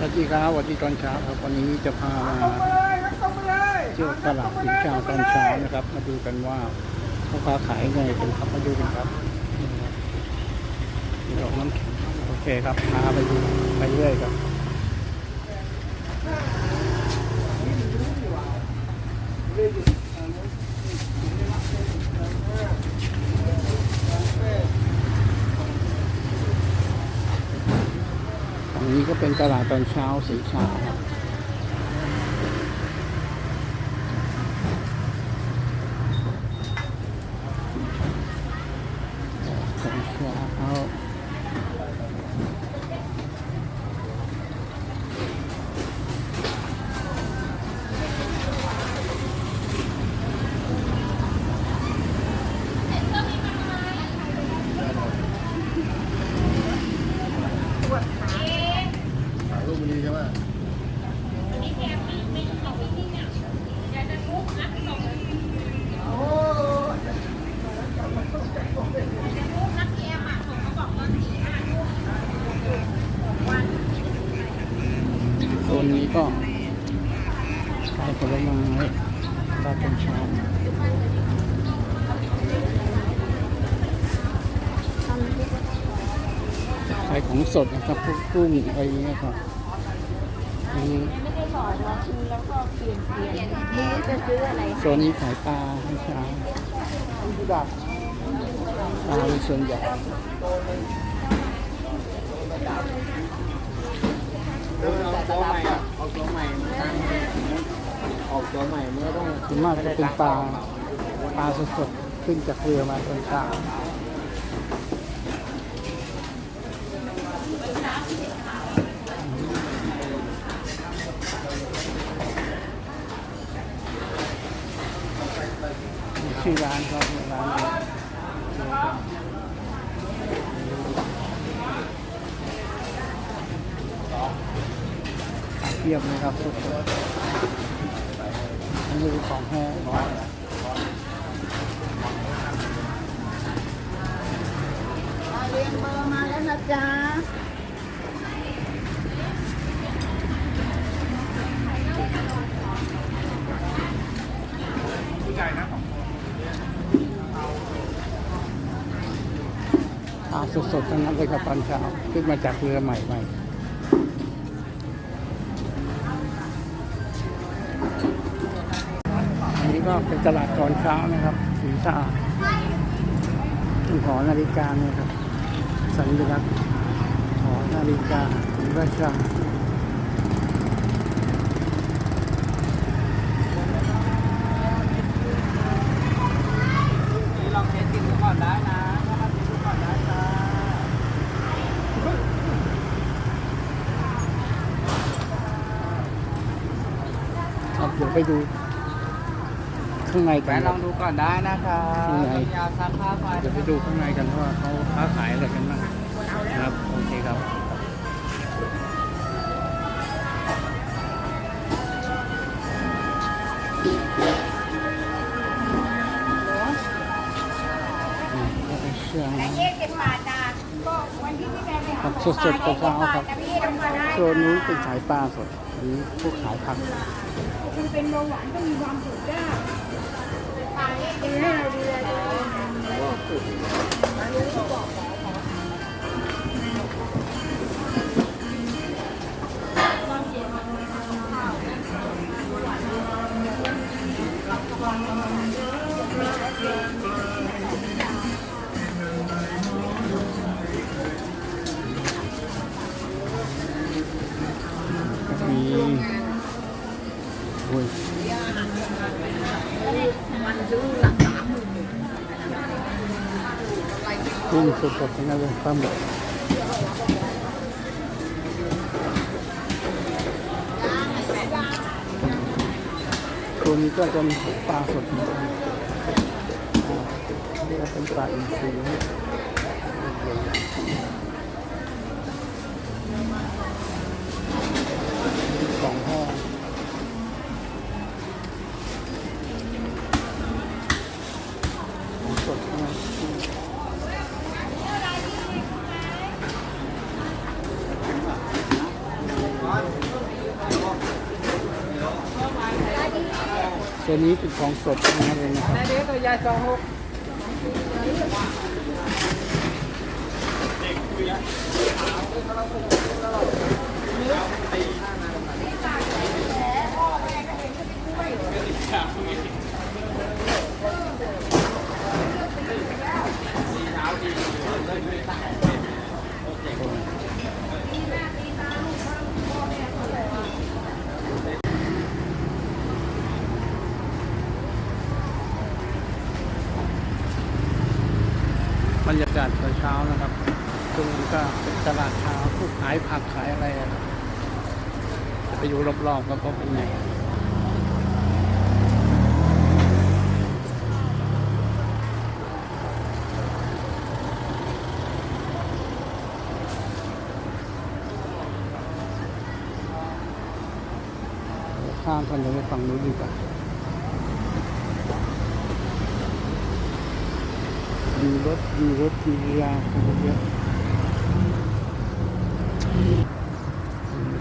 สวัสดีครับสวัสดีตอนเช้าครับวันนี้จะพามาเที่ยวตลาดสินค้าตอนเช้านะครับ มาดูกันว่าเขาค้าขายยังไงกันครับมาดูกันครับดอกน้ำแข็งโอเคครับพาไปดูไปเรื่อยครับอันนี้ก็เป็น ตลาดตอนเช้าสีชารับตอนเช้าลูกนี้ใช่ไหม โซนนี้ก็ขายผลไม้ตลาดตอนเช้าขายของสดนะครับพวกกุ้งอะไรอย่างเงี้ยครับอันนี้ไม่ได้บอกเราคือแล้วก็เปลี่ยนเปลี่ยนนี่จะซื้ออะไรโซนนี้ขายปลาให้เช้าปลาเป็นส่วนใหญ่ออกตัวใหม่อะออกตัวใหม่มันตั้งออกตัวใหม่มันก็ต้องส่วนมากจะเป็นปลาปลาสดๆขึ้นจากเรือมาตอนเช้า ชื่อร้านครับร้านเทียบเลยครับสดๆอันนี้คือของแห้งเรียงเบอร์มาแล้วนะจ๊ะ ปลาส ดทั้งนั้นเลยครับตอนเช้าขึ้นมาจากเรือใหม่ใหม่อันนี้ก็เป็นตลาดตอนเช้านะครับสีสะอาดหอนาฬิกาเนี่ยครับ สัญลักษณ์หอนาฬิกาศรีราชา ลองเทสกินดูก่อนได้นะถ้ามากินดูก่อนได้จ้า ครับเดี๋ยวไปดู ข้างในกัแวะนลองดูก่อนได้นะคะน้ำยาซักผ้าไฟเดี๋ยวไปดูข้างในกันว่าเขาค้าขายอะไรกันบ้างครับโอเคครับอืมก็เป็นเครื่องเอ๊ะเป็นบาทจ้ะก็วันที่พี่แม่ไปหาผักสดๆกระเช้าครับนะพี่ทำมาได้โซนนู้นเป็นขายปลาสดอันนี้พวกขายผัก คุณเป็นเบาหวานก็มีความสุขได้ปลาเอ๊ะเป็นหน้าเรือก อุ้ยกุ้งสดๆทั้งนั้นเลยปลาหมึกตัวนี้ก็จะมีปลาสดเหมือนกันนี่ก็เป็นปลาอินทรีสองห้อ ตัวนี้เป็นของสดนะครับเลยนะครับนายเด็กตัวยายสองหกบร รยากาศตอนเช้านะครับตรงนี้ก็เป็นตลาดเช้าผู้ขายผักขายอะไรจะไปอยู่รอบๆก็ก็เป็นไงข้ามกันเดี๋ยวไปฝั่งนู้นดีกว่า ดูรถดูรถดูยาคนเยอะ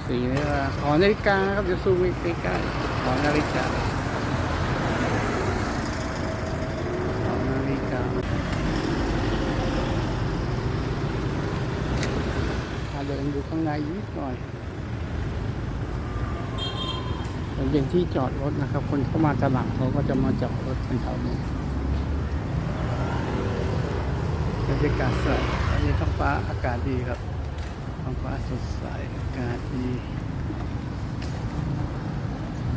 สีนี่ว่าหอนาฬิกาครับจะซูมใกล้ๆหอนาฬิกาหอนาฬิกาพาเดินดูข้างในนิดหน่อยมันเป็นที่จอดรถนะครับ คนเข้ามาตลาดเขาก็จะมาจอดรถกันแถวนี้ บ รรยากาศสดอันนี้ท้องฟ้าอากาศดีครับท้องฟ้าสดใสอากาศดี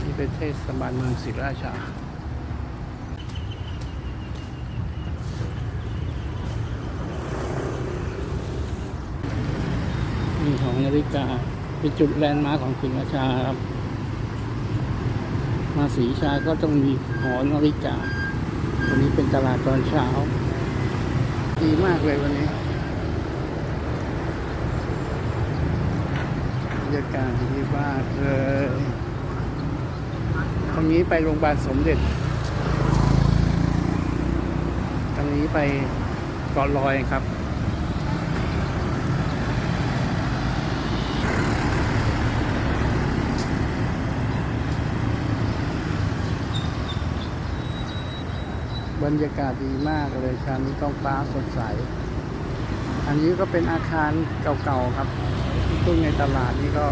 นี่เป็นเทศบาลเมืองศรีราชามีของนาฬิกาเป็นจุดแลนด์มาร์คของศรีราชาครับ มาศรีราชาก็ต้องมีหอนาฬิกาวันนี้เป็นตลาดตอนเช้า ดีมากเลยวันนี้บรรยากาศดีมากเลยตรงนี้ไปโรงพยาบาลสมเด็จตรงนี้ไปเกาะลอยครับ บรรยากาศดีมากเลยชานี้ท้องฟ้าสดใส อันนี้ก็เป็นอาคารเก่าๆครับซึ่งในตลาดนี้ก็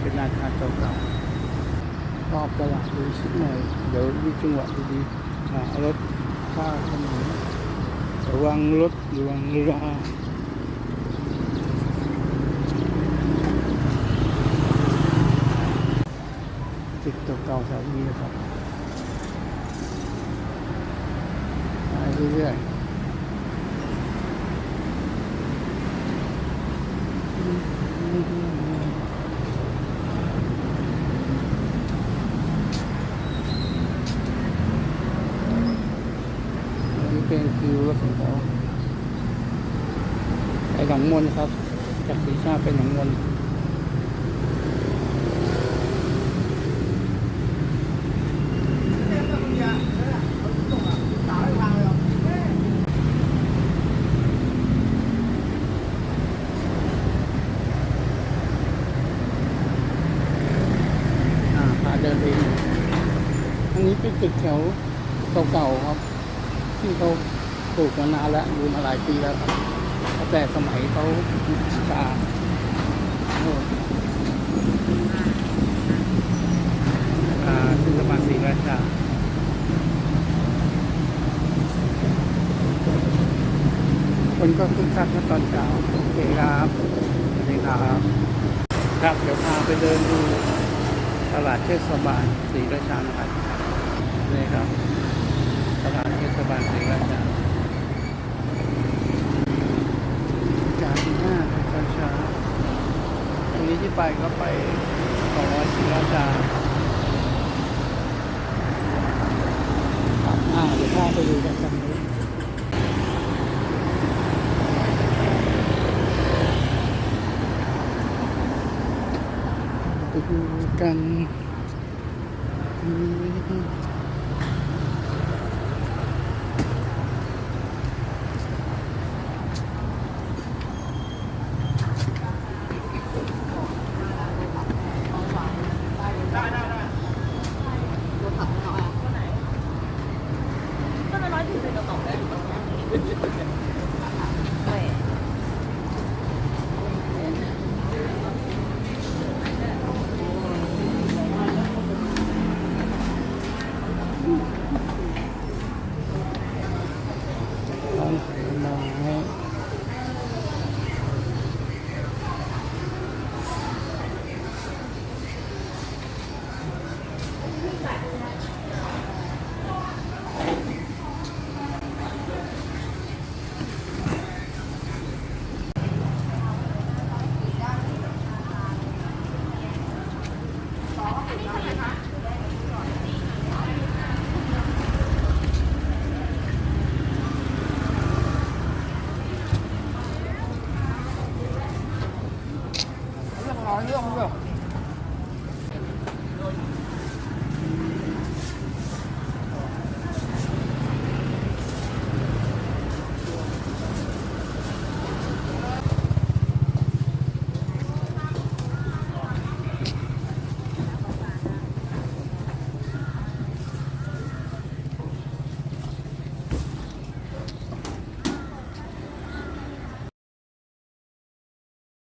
เป็นอาคารเก่าๆรอบตลาดดูสักหน่อยเดี๋ยวมีจังหวะดีๆรถข้าขนมระวังรถระวังราตึกเก่าๆแถวนี้นะครับ ไป เรื่อยๆนนี้เป็นคิวรถของเขาไปหนองมนครับ จากสีชาติไปหนองมนอ่าพาเดินไปอันนี้เป็น ตึกแถวเก่าๆครับ ที่เขาปลูกมานานแล้วอยู่มาหลายปีแล้วครับตั้งแต่สมัยเขาตาโน่นอ่าซึ่งประมาณสี่ราชาคนก็คึกคักนะตอนเช้าโอเคครับสวัสดีครับครับเดี๋ยวพาไปเดินดูตลาดเทศบาลศรีราชานะครับนี่ ครับตลาดเทศบาลศรีราชาการดีมาเลยตอนเช้าตรงนี้ที่ไปก็ไปของวัดศรีราชาอ่าเดี๋ยวพาไปดูกันกันนี้ไปดูกันนี่